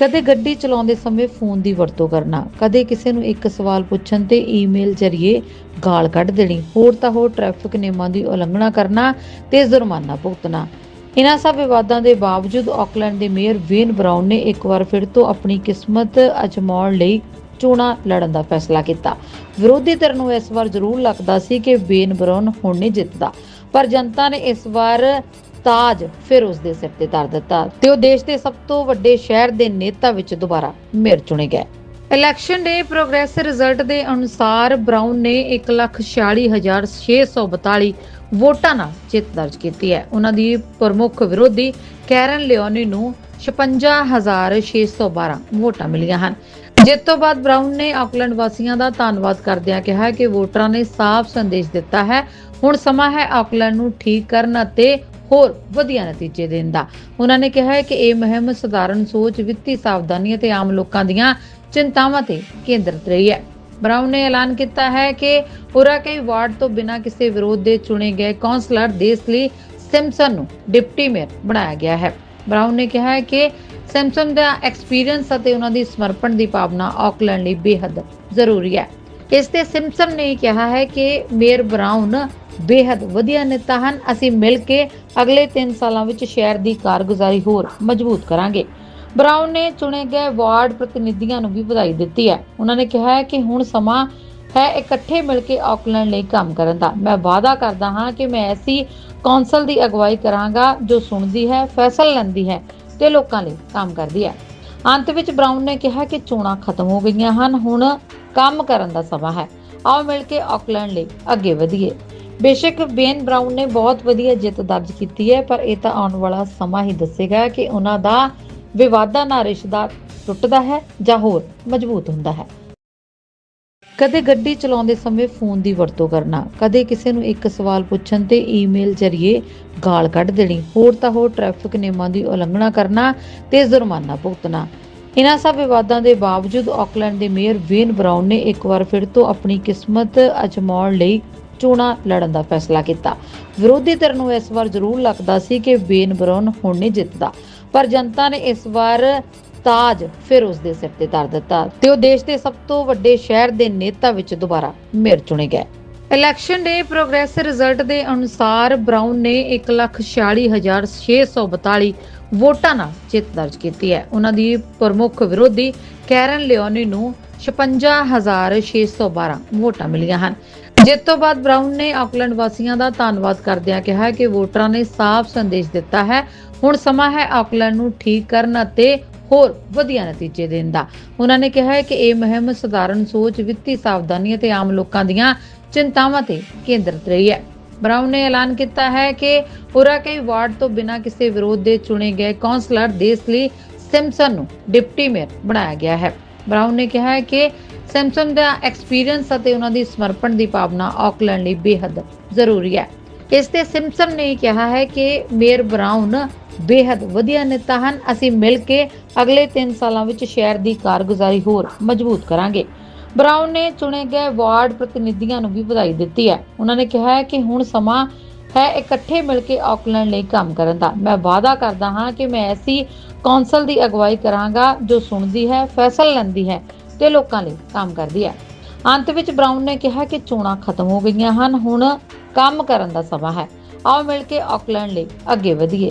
ਕਦੇ ਗੱਡੀ ਚਲਾਉਂਦੇ ਸਮੇਂ ਫੋਨ ਦੀ ਵਰਤੋਂ ਕਰਨਾ, ਕਦੇ ਕਿਸੇ ਨੂੰ ਇੱਕ ਸਵਾਲ ਪੁੱਛਣ ਤੇ ਈਮੇਲ ਜ਼ਰੀਏ ਗਾਲ ਕੱਢ ਦੇਣੀ, ਹੋਰ ਤਾਂ ਹੋਰ ਟ੍ਰੈਫਿਕ ਨਿਯਮਾਂ ਦੀ ਉਲੰਘਣਾ ਕਰਨਾ ਤੇ ਜੁਰਮਾਨਾ ਭੁਗਤਣਾ। ਇਨ੍ਹਾਂ ਸਭ ਵਿਵਾਦਾਂ ਦੇ ਬਾਵਜੂਦ ਆਕਲੈਂਡ ਦੇ ਮੇਅਰ ਵੇਨ ਬਰਾਊਨ ਨੇ ਇੱਕ ਵਾਰ ਫਿਰ ਤੋਂ ਆਪਣੀ ਕਿਸਮਤ ਅਜਮਾਉਣ ਲਈ ਚੋਣਾਂ ਲੜਨ ਦਾ ਫੈਸਲਾ ਕੀਤਾ। ਵਿਰੋਧੀ ਧਿਰ ਨੂੰ ਇਸ ਵਾਰ ਜ਼ਰੂਰ ਲੱਗਦਾ ਸੀ ਕਿ ਵੇਨ ਬਰਾਊਨ ਹੁਣ ਨਹੀਂ ਜਿੱਤਦਾ, ਪਰ ਜਨਤਾ ਨੇ ਇਸ ਵਾਰ ਤਾਜ ਫਿਰ ਉਸ ਦੇ ਸਿਰ ਤੇ ਧਰ ਦਿੱਤਾ ਤੇ ਉਹ ਦੇਸ਼ ਦੇ ਸਭ ਤੋਂ ਵੱਡੇ ਸ਼ਹਿਰ ਦੇ ਨੇਤਾ ਵਿੱਚ ਦੁਬਾਰਾ ਮੇਅਰ ਚੁਣੇ ਗਏ। ਇਲੈਕਸ਼ਨ ਦੇ ਪ੍ਰੋਗਰੈਸ ਰਿਜ਼ਲਟ ਦੇ ਅਨੁਸਾਰ ਬਰਾਊਨ ਨੇ 146642 ਵੋਟਾਂ ਨਾਲ ਜਿੱਤ ਦਰਜ ਕੀਤੀ ਹੈ। ਉਹਨਾਂ ਦੀ ਪ੍ਰਮੁੱਖ ਵਿਰੋਧੀ ਕੈਰਨ ਲਿਓਨੀ ਨੂੰ 56612 ਵੋਟਾਂ ਮਿਲੀਆਂ ਹਨ। ਜਿੱਤ ਤੋਂ ਬਾਅਦ ਬਰਾਊਨ ਨੇ ਆਕਲੈਂਡ ਵਾਸੀਆਂ ਦਾ ਧੰਨਵਾਦ ਕਰਦਿਆਂ ਕਿਹਾ ਕਿ ਵੋਟਰਾਂ ਨੇ ਸਾਫ਼ ਸੰਦੇਸ਼ ਦਿੱਤਾ ਹੈ, ਹੁਣ ਸਮਾਂ ਹੈ ਆਕਲੈਂਡ ਨੂੰ ਠੀਕ ਕਰਨ ਅਤੇ ਹੋਰ ਵਧੀਆ ਨਤੀਜੇ ਦੇਣ ਦਾ। ਉਹਨਾਂ ਨੇ ਕਿਹਾ ਹੈ ਕਿ ਇਹ ਮੁਹਿੰਮ ਸਧਾਰਨ ਸੋਚ, ਵਿੱਤੀ ਸਾਵਧਾਨੀ ਅਤੇ ਆਮ ਲੋਕਾਂ ਦੀਆਂ ਚਿੰਤਾਵਾਂ ਤੇ ਕੇਂਦਰਿਤ ਰਹੀ ਹੈ। ਬਰਾਊਨ ਨੇ ਐਲਾਨ ਕੀਤਾ ਹੈ ਕਿ ਉਰਾਕਈ ਵਾਰਡ ਤੋਂ ਬਿਨਾਂ ਕਿਸੇ ਵਿਰੋਧ ਦੇ ਚੁਣੇ ਗਏ ਕੌਂਸਲਰ ਦੇਸਲੀ ਸਿਮਸਨ ਨੂੰ ਡਿਪਟੀ ਮੇਅਰ ਬਣਾਇਆ ਗਿਆ ਹੈ। ਬਰਾਊਨ ਨੇ ਕਿਹਾ ਹੈ ਕਿ ਸਿਮਸਨ ਦਾ ਐਕਸਪੀਰੀਅੰਸ ਅਤੇ ਉਹਨਾਂ ਦੀ ਸਮਰਪਣ ਦੀ ਭਾਵਨਾ ਆਕਲੈਂਡ ਲਈ ਬੇਹੱਦ ਜ਼ਰੂਰੀ ਹੈ। ਇਸ ਤੇ ਸਿਮਸਨ ਨੇ ਕਿਹਾ ਹੈ ਕਿ ਮੇਅਰ ਬਰਾਊਨ ਬੇਹੱਦ ਵਧੀਆ ਨੇਤਾ ਹਨ। ਅਸੀਂ ਮਿਲ ਕੇ ਅਗਲੇ 3 ਸਾਲਾਂ ਵਿੱਚ ਸ਼ਹਿਰ ਦੀ ਕਾਰਗੁਜ਼ਾਰੀ ਹੋਰ ਮਜ਼ਬੂਤ ਕਰਾਂਗੇ। ਬਰਾਊਨ ਨੇ ਚੁਣੇ ਗਏ ਵਾਰਡ ਪ੍ਰਤੀਨਿਧੀਆਂ ਨੂੰ ਵੀ ਵਧਾਈ ਦਿੱਤੀ ਹੈ। ਉਹਨਾਂ ਨੇ ਕਿਹਾ ਹੈ ਕਿ ਹੁਣ ਸਮਾਂ ਹੈ ਇਕੱਠੇ ਮਿਲ ਕੇ ਆਕਲੈਂਡ ਲਈ ਕੰਮ ਕਰਨ ਦਾ। ਮੈਂ ਵਾਅਦਾ ਕਰਦਾ ਹਾਂ ਕਿ ਮੈਂ ਐਸੀ ਕੌਂਸਲ ਦੀ ਅਗਵਾਈ ਕਰਾਂਗਾ ਜੋ ਸੁਣਦੀ ਹੈ, ਫੈਸਲਾ ਲੈਂਦੀ ਹੈ ਤੇ ਲੋਕਾਂ ਲਈ ਕੰਮ ਕਰਦੀ ਹੈ। ਅੰਤ ਵਿੱਚ ਬਰਾਊਨ ਨੇ ਕਿਹਾ ਕਿ ਚੋਣਾਂ ਖਤਮ ਹੋ ਗਈਆਂ ਹਨ। ਹੁਣ ਕੰਮ ਕਰਨ ਦਾ ਸਮਾਂ ਹੈ। ਆਓ ਮਿਲ ਕੇ ਆਕਲੈਂਡ ਲਈ ਅੱਗੇ ਵਧੀਏ। ਬੇਸ਼ੱਕ ਬੇਨ ਬਰਾਊਨ ਨੇ ਬਹੁਤ ਵਧੀਆ ਜਿੱਤ ਦਰਜ ਕੀਤੀ ਹੈ, ਪਰ ਇਹ ਤਾਂ ਆਉਣ ਵਾਲਾ ਸਮਾਂ ਹੀ ਦੱਸੇਗਾ ਕਿ ਉਹਨਾਂ ਦਾ ਵਿਵਾਦਾਂ ਨਾਲ ਰਿਸ਼ਤਾ ਟੁੱਟਦਾ ਹੈ ਜਾਂ ਹੋਰ ਮਜ਼ਬੂਤ ਹੁੰਦਾ ਹੈ। ਕਦੇ ਗੱਡੀ ਚਲਾਉਂਦੇ ਸਮੇਂ ਫੋਨ ਦੀ ਵਰਤੋਂ ਕਰਨਾ, ਕਦੇ ਕਿਸੇ ਨੂੰ ਇੱਕ ਸਵਾਲ ਪੁੱਛਣ ਤੇ ਈਮੇਲ ਜ਼ਰੀਏ ਗਾਲ ਕੱਢ ਦੇਣੀ, ਹੋਰ ਤਾਂ ਹੋਰ ਟ੍ਰੈਫਿਕ ਨਿਯਮਾਂ ਦੀ ਉਲੰਘਣਾ ਕਰਨਾ ਤੇ ਜੁਰਮਾਨਾ ਭੁਗਤਣਾ। ਇਨ੍ਹਾਂ ਸਭ ਵਿਵਾਦਾਂ ਦੇ ਬਾਵਜੂਦ ਆਕਲੈਂਡ ਦੇ ਮੇਅਰ ਵੇਨ ਬਰਾਊਨ ਨੇ ਇੱਕ ਵਾਰ ਫਿਰ ਤੋਂ ਆਪਣੀ ਕਿਸਮਤ ਅਜਮਾਉਣ ਲਈ ਚੋਣਾਂ ਲੜਨ ਦਾ ਫੈਸਲਾ ਕੀਤਾ। ਵਿਰੋਧੀ ਧਿਰ ਨੂੰ ਇਸ ਵਾਰ ਜ਼ਰੂਰ ਲੱਗਦਾ ਸੀ ਕਿ ਬੇਨ ਬਰੌਨ ਹੁਣ ਨਹੀਂ ਜਿੱਤਦਾ। ਪਰ ਜਨਤਾ ਨੇ ਇਸ ਵਾਰ ਤਾਜ ਫਿਰ ਉਸ ਦੇ ਸਿਰ ਤੇ ਧਰ ਦਿੱਤਾ ਤੇ ਉਹ ਦੇਸ਼ ਦੇ ਸਭ ਤੋਂ ਵੱਡੇ ਸ਼ਹਿਰ ਦੇ ਨੇਤਾ ਵਿੱਚ ਦੁਬਾਰਾ ਮੇਅਰ ਚੁਣੇ ਗਏ। ਇਲੈਕਸ਼ਨ ਦੇ ਪ੍ਰੋਗਰੈਸ ਰਿਜ਼ਲਟ ਦੇ ਅਨੁਸਾਰ ਬ੍ਰਾਊਨ ਨੇ 146642 ਵੋਟਾਂ ਨਾਲ ਜਿੱਤ ਦਰਜ ਕੀਤੀ ਹੈ। ਉਹਨਾਂ ਦੀ ਪ੍ਰਮੁੱਖ ਵਿਰੋਧੀ ਕੈਰਨ ਲਿਓਨੀ ਨੂੰ 56612 ਵੋਟਾਂ ਮਿਲੀਆਂ ਹਨ। ਜਿੱਤ ਤੋਂ ਬਾਅਦ ਬ੍ਰਾਊਨ ਨੇ ਆਕਲੈਂਡ ਵਾਸੀਆਂ ਦਾ ਧੰਨਵਾਦ ਕਰਦਿਆਂ ਕਿਹਾ ਕਿ ਵੋਟਰਾਂ ਨੇ ਸਾਫ਼ ਸੰਦੇਸ਼ ਦਿੱਤਾ ਹੈ। ਹੁਣ ਸਮਾਂ ਹੈ ਆਕਲੈਂਡ ਨੂੰ ਠੀਕ ਕਰਨ ਅਤੇ ਹੋਰ ਵਧੀਆ ਨਤੀਜੇ ਦੇਣ ਦਾ। ਉਹਨਾਂ ਨੇ ਕਿਹਾ ਹੈ ਕਿ ਇਹ ਮੁਹਿੰਮ ਸਧਾਰਨ ਸੋਚ, ਵਿੱਤੀ ਸਾਵਧਾਨੀ ਅਤੇ ਆਮ ਲੋਕਾਂ ਦੀਆਂ ਚਿੰਤਾਵਾਂ ਤੇ ਕੇਂਦਰਿਤ ਰਹੀ ਹੈ। ਬ੍ਰਾਊਨ ਨੇ ਐਲਾਨ ਕੀਤਾ ਹੈ ਕਿ ਉਰਾਕਈ ਵਾਰਡ ਤੋਂ ਬਿਨਾਂ ਕਿਸੇ ਵਿਰੋਧ ਦੇ ਚੁਣੇ ਗਏ ਕੌਂਸਲਰ ਦੇਸ ਲਈ ਸਿਮਸਨ ਨੂੰ ਡਿਪਟੀ ਮੇਅਰ ਬਣਾਇਆ ਗਿਆ ਹੈ। ਬ੍ਰਾਊਨ ਨੇ ਕਿਹਾ ਹੈ ਕਿ ਸੈਮਸਨ ਦਾ ਐਕਸਪੀਰੀਅੰਸ ਅਤੇ ਉਹਨਾਂ ਦੀ ਸਮਰਪਣ ਦੀ ਭਾਵਨਾ ਆਕਲੈਂਡ ਲਈ ਬੇਹੱਦ ਜ਼ਰੂਰੀ ਹੈ। ਇਸ ਤੇ ਸਿਮਸਨ ਨੇ ਕਿਹਾ ਹੈ ਕਿ ਮੇਅਰ ਬਰਾਊਨ ਬੇਹੱਦ ਵਧੀਆ ਨੇਤਾ ਹਨ। ਅਸੀਂ ਮਿਲ ਕੇ ਅਗਲੇ 3 ਸਾਲਾਂ ਵਿੱਚ ਸ਼ਹਿਰ ਦੀ ਕਾਰਗੁਜ਼ਾਰੀ ਹੋਰ ਮਜ਼ਬੂਤ ਕਰਾਂਗੇ। ਬਰਾਊਨ ਨੇ ਚੁਣੇ ਗਏ ਵਾਰਡ ਪ੍ਰਤੀਨਿਧੀਆਂ ਨੂੰ ਵੀ ਵਧਾਈ ਦਿੱਤੀ ਹੈ। ਉਹਨਾਂ ਨੇ ਕਿਹਾ ਹੈ ਕਿ ਹੁਣ ਸਮਾਂ ਹੈ ਇਕੱਠੇ ਮਿਲ ਕੇ ਆਕਲੈਂਡ ਲਈ ਕੰਮ ਕਰਨ ਦਾ। ਮੈਂ ਵਾਅਦਾ ਕਰਦਾ ਹਾਂ ਕਿ ਮੈਂ ਐਸੀ ਕੌਂਸਲ ਦੀ ਅਗਵਾਈ ਕਰਾਂਗਾ ਜੋ ਸੁਣਦੀ ਹੈ, ਫੈਸਲਾ ਲੈਂਦੀ ਹੈ। ਤੇ ਲੋਕਾਂ ਲਈ ਕੰਮ ਕਰਦੀ ਹੈ। ਅੰਤ ਵਿੱਚ ਬ੍ਰਾਊਨ ਨੇ ਕਿਹਾ ਕਿ ਚੋਣਾਂ ਖਤਮ ਹੋ ਗਈਆਂ ਹਨ, ਹੁਣ ਕੰਮ ਕਰਨ ਦਾ ਸਮਾਂ ਹੈ। ਆਓ ਮਿਲ ਕੇ ਆਕਲੈਂਡ ਲਈ ਅੱਗੇ ਵਧੀਏ।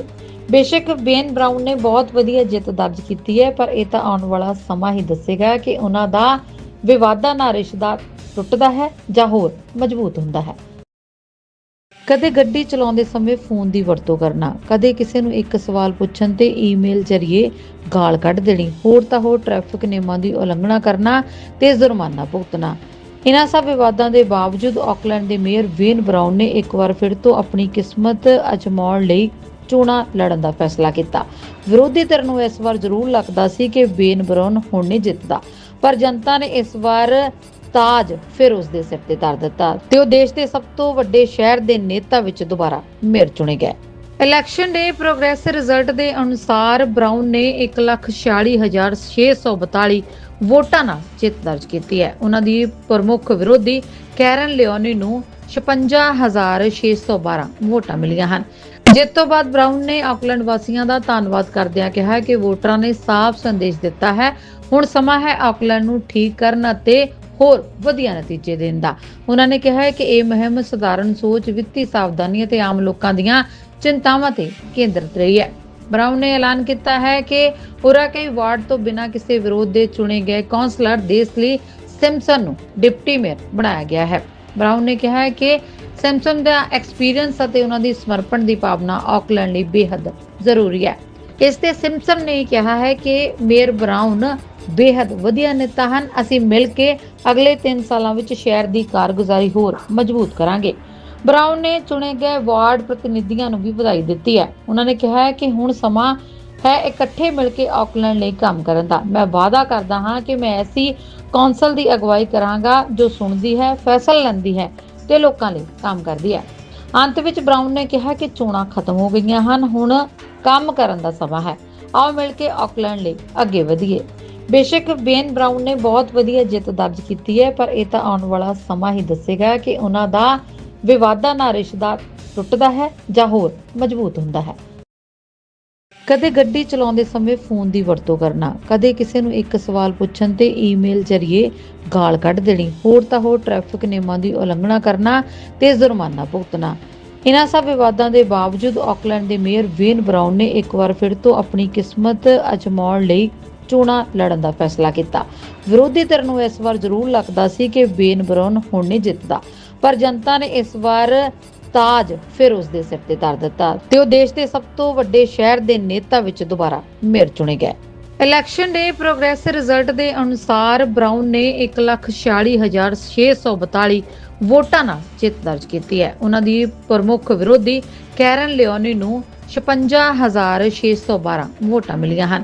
ਬੇਸ਼ੱਕ ਬੇਨ ਬ੍ਰਾਊਨ ਨੇ ਬਹੁਤ ਵਧੀਆ ਜਿੱਤ ਦਰਜ ਕੀਤੀ ਹੈ, ਪਰ ਇਹ ਤਾਂ ਆਉਣ ਵਾਲਾ ਸਮਾਂ ਹੀ ਦੱਸੇਗਾ ਕਿ ਉਹਨਾਂ ਦਾ ਵਿਵਾਦਾਂ ਨਾਲ ਰਿਸ਼ਤਾ ਟੁੱਟਦਾ ਹੈ ਜਾਂ ਹੋਰ ਮਜ਼ਬੂਤ ਹੁੰਦਾ ਹੈ। ਕਦੇ ਗੱਡੀ ਚਲਾਉਂਦੇ ਸਮੇਂ ਫੋਨ ਦੀ ਵਰਤੋਂ ਕਰਨਾ, ਕਦੇ ਕਿਸੇ ਨੂੰ ਇੱਕ ਸਵਾਲ ਪੁੱਛਣ ਤੇ ਈਮੇਲ ਜ਼ਰੀਏ ਗਾਲ ਕੱਢ ਦੇਣੀ, ਹੋਰ ਤਾਂ ਹੋਰ ਟ੍ਰੈਫਿਕ ਨਿਯਮਾਂ ਦੀ ਉਲੰਘਣਾ ਕਰਨਾ ਤੇ ਜੁਰਮਾਨਾ ਭੁਗਤਣਾ। ਇਨ੍ਹਾਂ ਸਭ ਵਿਵਾਦਾਂ ਦੇ ਬਾਵਜੂਦ ਆਕਲੈਂਡ ਦੇ ਮੇਅਰ ਵੇਨ ਬ੍ਰਾਊਨ ਨੇ ਇੱਕ ਵਾਰ ਫਿਰ ਤੋਂ ਆਪਣੀ ਕਿਸਮਤ ਅਜਮਾਉਣ ਲਈ ਚੋਣਾਂ ਲੜਨ ਦਾ ਫੈਸਲਾ ਕੀਤਾ। ਵਿਰੋਧੀ ਧਿਰ ਨੂੰ ਇਸ ਵਾਰ ਜ਼ਰੂਰ ਲੱਗਦਾ ਸੀ ਕਿ ਬੇਨ ਬ੍ਰਾਊਨ ਹੁਣ ਨਹੀਂ ਜਿੱਤਦਾ, ਪਰ ਜਨਤਾ ਨੇ ਇਸ ਵਾਰ ਤਾਜ ਫਿਰ ਉਸ ਦੇ ਸਿਰ ਤੇ ਧਰ ਦਿੱਤਾ ਤੇ ਉਹ ਦੇਸ਼ ਦੇ ਸਭ ਤੋਂ ਵੱਡੇ ਸ਼ਹਿਰ ਦੇ ਨੇਤਾ ਵਿੱਚ ਦੁਬਾਰਾ ਮੇਅਰ ਚੁਣੇ ਗਏ। ਇਲੈਕਸ਼ਨ ਦੇ ਪ੍ਰੋਗਰੈਸ ਰਿਜ਼ਲਟ ਦੇ ਅਨੁਸਾਰ ਬ੍ਰਾਊਨ ਨੇ 146642 ਵੋਟਾਂ ਨਾਲ ਜਿੱਤ ਦਰਜ ਕੀਤੀ ਹੈ। ਉਹਨਾਂ ਦੀ ਪ੍ਰਮੁੱਖ ਵਿਰੋਧੀ ਕੈਰਨ ਲਿਓਨੀ ਨੂੰ 56612 ਵੋਟਾਂ ਮਿਲੀਆਂ ਹਨ। ਜਿੱਤ ਤੋਂ ਬਾਅਦ ਬ੍ਰਾਊਨ ਨੇ ਆਕਲੈਂਡ ਵਾਸੀਆਂ ਦਾ ਧੰਨਵਾਦ ਕਰਦਿਆਂ ਕਿਹਾ ਕਿ ਵੋਟਰਾਂ ਨੇ ਸਾਫ਼ ਸੰਦੇਸ਼ ਦਿੱਤਾ ਹੈ, ਹੁਣ ਸਮਾਂ ਹੈ ਆਕਲੈਂਡ ਨੂੰ ਠੀਕ ਕਰਨ ਅਤੇ ਹੋਰ ਵਧੀਆ ਨਤੀਜੇ ਦੇਣ ਦਾ। ਉਹਨਾਂ ਨੇ ਕਿਹਾ ਹੈ ਕਿ ਇਹ ਮੁਹਿੰਮ ਸਧਾਰਨ ਸੋਚ, ਵਿੱਤੀ ਸਾਵਧਾਨੀ ਅਤੇ ਆਮ ਲੋਕਾਂ ਦੀਆਂ ਚਿੰਤਾਵਾਂ ਤੇ ਕੇਂਦਰਿਤ ਰਹੀ ਹੈ। ਬ੍ਰਾਊਨ ਨੇ ਐਲਾਨ ਕੀਤਾ ਹੈ ਕਿ ਉਰਾਕਈ ਵਾਰਡ ਤੋਂ ਬਿਨਾਂ ਕਿਸੇ ਵਿਰੋਧ ਦੇ ਚੁਣੇ ਗਏ ਕੌਂਸਲਰ ਦੇਸ ਲਈ ਸਿਮਸਨ ਨੂੰ ਡਿਪਟੀ ਮੇਅਰ ਬਣਾਇਆ ਗਿਆ ਹੈ। ਬ੍ਰਾਊਨ ਨੇ ਕਿਹਾ ਹੈ ਕਿ ਸਿਮਸਨ ਦਾ ਐਕਸਪੀਰੀਅੰਸ ਅਤੇ ਉਹਨਾਂ ਦੀ ਸਮਰਪਣ ਦੀ ਭਾਵਨਾ ਆਕਲੈਂਡ ਲਈ ਬੇਹੱਦ ਜ਼ਰੂਰੀ ਹੈ। ਇਸ ਤੇ ਸਿਮਸਨ ਨੇ ਕਿਹਾ ਹੈ ਕਿ ਮੇਅਰ ਬ੍ਰਾਊਨ ਬੇਹੱਦ ਵਧੀਆ ਨੇਤਾ ਹਨ। ਅਸੀਂ ਮਿਲ ਕੇ ਅਗਲੇ 3 ਸਾਲਾਂ ਵਿੱਚ ਸ਼ਹਿਰ ਦੀ ਕਾਰਗੁਜ਼ਾਰੀ ਹੋਰ ਮਜ਼ਬੂਤ ਕਰਾਂਗੇ। ਬਰਾਊਨ ਨੇ ਚੁਣੇ ਗਏ ਵਾਰਡ ਪ੍ਰਤੀਨਿਧੀਆਂ ਨੂੰ ਵੀ ਵਧਾਈ ਦਿੱਤੀ ਹੈ। ਉਹਨਾਂ ਨੇ ਕਿਹਾ ਹੈ ਕਿ ਹੁਣ ਸਮਾਂ ਹੈ ਇਕੱਠੇ ਮਿਲ ਕੇ ਆਕਲੈਂਡ ਲਈ ਕੰਮ ਕਰਨ ਦਾ। ਮੈਂ ਵਾਅਦਾ ਕਰਦਾ ਹਾਂ ਕਿ ਮੈਂ ਐਸੀ ਕੌਂਸਲ ਦੀ ਅਗਵਾਈ ਕਰਾਂਗਾ ਜੋ ਸੁਣਦੀ ਹੈ, ਫੈਸਲਾ ਲੈਂਦੀ ਹੈ ਤੇ ਲੋਕਾਂ ਲਈ ਕੰਮ ਕਰਦੀ ਹੈ। ਅੰਤ ਵਿੱਚ ਬਰਾਊਨ ਨੇ ਕਿਹਾ ਕਿ ਚੋਣਾਂ ਖਤਮ ਹੋ ਗਈਆਂ ਹਨ। ਹੁਣ ਕੰਮ ਕਰਨ ਦਾ ਸਮਾਂ ਹੈ। ਆਓ ਮਿਲ ਕੇ ਆਕਲੈਂਡ ਲਈ ਅੱਗੇ ਵਧੀਏ। ਬੇਸ਼ੱਕ ਬੇਨ ਬ੍ਰਾਊਨ ਨੇ ਬਹੁਤ ਵਧੀਆ ਜਿੱਤ ਦਰਜ ਕੀਤੀ ਹੈ, ਪਰ ਇਹ ਤਾਂ ਆਉਣ ਵਾਲਾ ਸਮਾਂ ਹੀ ਦੱਸੇਗਾ ਕਿ ਉਹਨਾਂ ਦਾ ਵਿਵਾਦਾਂ ਨਾਲ ਰਿਸ਼ਤਾ ਟੁੱਟਦਾ ਹੈ ਜਾਂ ਹੋਰ ਮਜ਼ਬੂਤ ਹੁੰਦਾ ਹੈ। ਕਦੇ ਗੱਡੀ ਚਲਾਉਂਦੇ ਸਮੇਂ ਫੋਨ ਦੀ ਵਰਤੋਂ ਕਰਨਾ, ਕਦੇ ਕਿਸੇ ਨੂੰ ਇੱਕ ਸਵਾਲ ਪੁੱਛਣ ਤੇ ਈਮੇਲ ਜ਼ਰੀਏ ਗਾਲ ਕੱਢ ਦੇਣੀ, ਹੋਰ ਤਾਂ ਹੋਰ ਟ੍ਰੈਫਿਕ ਨਿਯਮਾਂ ਦੀ ਉਲੰਘਣਾ ਕਰਨਾ ਤੇ ਜੁਰਮਾਨਾ ਭੁਗਤਣਾ। ਇਨ੍ਹਾਂ ਸਭ ਵਿਵਾਦਾਂ ਦੇ ਬਾਵਜੂਦ ਆਕਲੈਂਡ ਦੇ ਮੇਅਰ ਵੇਨ ਬ੍ਰਾਊਨ ਨੇ ਇੱਕ ਵਾਰ ਫਿਰ ਤੋਂ ਆਪਣੀ ਕਿਸਮਤ ਅਜਮਾਉਣ ਲਈ ਚੋਣਾਂ ਲੜਨ ਦਾ ਫੈਸਲਾ ਕੀਤਾ। ਵਿਰੋਧੀ ਧਿਰ ਨੂੰ ਇਸ ਵਾਰ ਜ਼ਰੂਰ ਲੱਗਦਾ ਸੀ ਕਿ ਬੇਨ ਬ੍ਰਾਊਨ ਹੁਣ ਨਹੀਂ ਜਿੱਤਦਾ। ਪਰ ਜਨਤਾ ਨੇ ਇਸ ਵਾਰ ਤਾਜ ਫਿਰ ਉਸ ਦੇ ਸਿਰ ਤੇ ਧਰ ਦਿੱਤਾ ਤੇ ਉਹ ਦੇਸ਼ ਦੇ ਸਭ ਤੋਂ ਵੱਡੇ ਸ਼ਹਿਰ ਦੇ ਨੇਤਾ ਵਿੱਚ ਦੁਬਾਰਾ ਮੇਅਰ ਚੁਣੇ ਗਏ। ਇਲੈਕਸ਼ਨ ਦੇ ਪ੍ਰੋਗਰੈਸ ਰਿਜ਼ਲਟ ਦੇ ਅਨੁਸਾਰ ਬ੍ਰਾਊਨ ਨੇ 146642 ਵੋਟਾਂ ਨਾਲ ਜਿੱਤ ਦਰਜ ਕੀਤੀ ਹੈ। ਉਹਨਾਂ ਦੀ ਪ੍ਰਮੁੱਖ ਵਿਰੋਧੀ ਕੈਰਨ ਲਿਓਨੀ ਨੂੰ 56612 ਵੋਟਾਂ ਮਿਲੀਆਂ ਹਨ।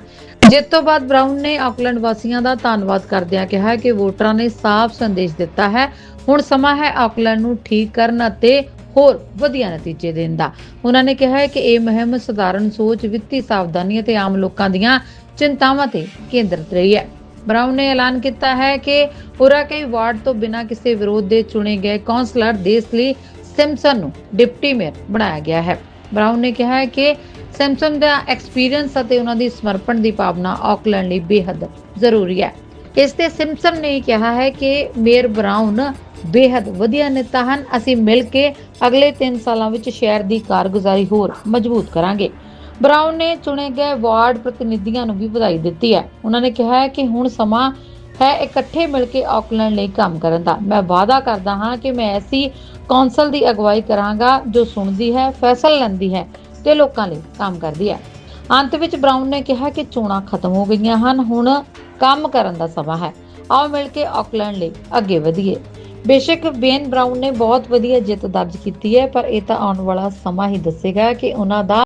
ਜਿੱਤ ਤੋਂ ਬਾਅਦ ਬ੍ਰਾਊਨ ਨੇ ਆਕਲੈਂਡ ਵਾਸੀਆਂ ਦਾ ਧੰਨਵਾਦ ਕਰਦਿਆਂ ਕਿਹਾ ਕਿ ਵੋਟਰਾਂ ਨੇ ਸਾਫ਼ ਸੰਦੇਸ਼ ਦਿੱਤਾ ਹੈ। ਹੁਣ ਸਮਾਂ ਹੈ ਆਕਲੈਂਡ ਨੂੰ ਠੀਕ ਕਰਨ ਅਤੇ ਹੋਰ ਵਧੀਆ ਨਤੀਜੇ ਦੇਣ ਦਾ। ਉਹਨਾਂ ਨੇ ਕਿਹਾ ਹੈ ਕਿ ਇਹ ਮੁਹਿੰਮ ਸਧਾਰਨ ਸੋਚ, ਵਿੱਤੀ ਸਾਵਧਾਨੀ ਅਤੇ ਆਮ ਲੋਕਾਂ ਦੀਆਂ ਚਿੰਤਾਵਾਂ ਤੇ ਕੇਂਦਰਿਤ ਰਹੀ ਹੈ। ਬਰਾਊਨ ਨੇ ਐਲਾਨ ਕੀਤਾ ਹੈ ਕਿ ਉਰਾਕਈ ਵਾਰਡ ਤੋਂ ਬਿਨਾਂ ਕਿਸੇ ਵਿਰੋਧ ਦੇ ਚੁਣੇ ਗਏ ਕੌਂਸਲਰ ਦੇਸ ਲਈ ਸਿਮਸਨ ਨੂੰ ਡਿਪਟੀ ਮੇਅਰ ਬਣਾਇਆ ਗਿਆ ਹੈ। ਬਰਾਊਨ ਨੇ ਕਿਹਾ ਹੈ ਕਿ ਸੈਮਸਨ ਦਾ ਐਕਸਪੀਰੀਅੰਸ ਅਤੇ ਉਹਨਾਂ ਦੀ ਸਮਰਪਣ ਦੀ ਭਾਵਨਾ ਆਕਲੈਂਡ ਲਈ ਬੇਹੱਦ ਜ਼ਰੂਰੀ ਹੈ। ਇਸ ਤੇ ਸਿਮਸਨ ਨੇ ਕਿਹਾ ਹੈ ਕਿ ਮੇਅਰ ਬਰਾਊਨ ਬੇਹੱਦ ਵਧੀਆ ਨੇਤਾ ਹਨ। ਅਸੀਂ ਮਿਲ ਕੇ ਅਗਲੇ 3 ਸਾਲਾਂ ਵਿੱਚ ਸ਼ਹਿਰ ਦੀ ਕਾਰਗੁਜ਼ਾਰੀ ਹੋਰ ਮਜ਼ਬੂਤ ਕਰਾਂਗੇ। ਬਰਾਊਨ ਨੇ ਚੁਣੇ ਗਏ ਵਾਰਡ ਪ੍ਰਤੀਨਿਧੀਆਂ ਨੂੰ ਵੀ ਵਧਾਈ ਦਿੱਤੀ ਹੈ। ਉਹਨਾਂ ਨੇ ਕਿਹਾ ਹੈ ਕਿ ਹੁਣ ਸਮਾਂ ਹੈ ਇਕੱਠੇ ਮਿਲ ਕੇ ਆਕਲੈਂਡ ਲਈ ਕੰਮ ਕਰਨ ਦਾ। ਮੈਂ ਵਾਅਦਾ ਕਰਦਾ ਹਾਂ ਕਿ ਮੈਂ ਐਸੀ ਕੌਂਸਲ ਦੀ ਅਗਵਾਈ ਕਰਾਂਗਾ ਜੋ ਸੁਣਦੀ ਹੈ, ਫੈਸਲਾ ਲੈਂਦੀ ਹੈ। ਤੇ ਲੋਕਾਂ ਲਈ ਕੰਮ ਕਰਦੀ ਹੈ। ਅੰਤ ਵਿੱਚ ਬਰਾਊਨ ਨੇ ਕਿਹਾ ਕਿ ਚੋਣਾਂ ਖਤਮ ਹੋ ਗਈਆਂ ਹਨ, ਹੁਣ ਕੰਮ ਕਰਨ ਦਾ ਸਮਾਂ ਹੈ। ਆਓ ਮਿਲ ਕੇ ਆਕਲੈਂਡ ਲਈ ਅੱਗੇ ਵਧੀਏ। ਬੇਸ਼ੱਕ ਬੇਨ ਬਰਾਊਨ ਨੇ ਬਹੁਤ ਵਧੀਆ ਜਿੱਤ ਦਰਜ ਕੀਤੀ ਹੈ, ਪਰ ਇਹ ਤਾਂ ਆਉਣ ਵਾਲਾ ਸਮਾਂ ਹੀ ਦੱਸੇਗਾ ਕਿ ਉਹਨਾਂ ਦਾ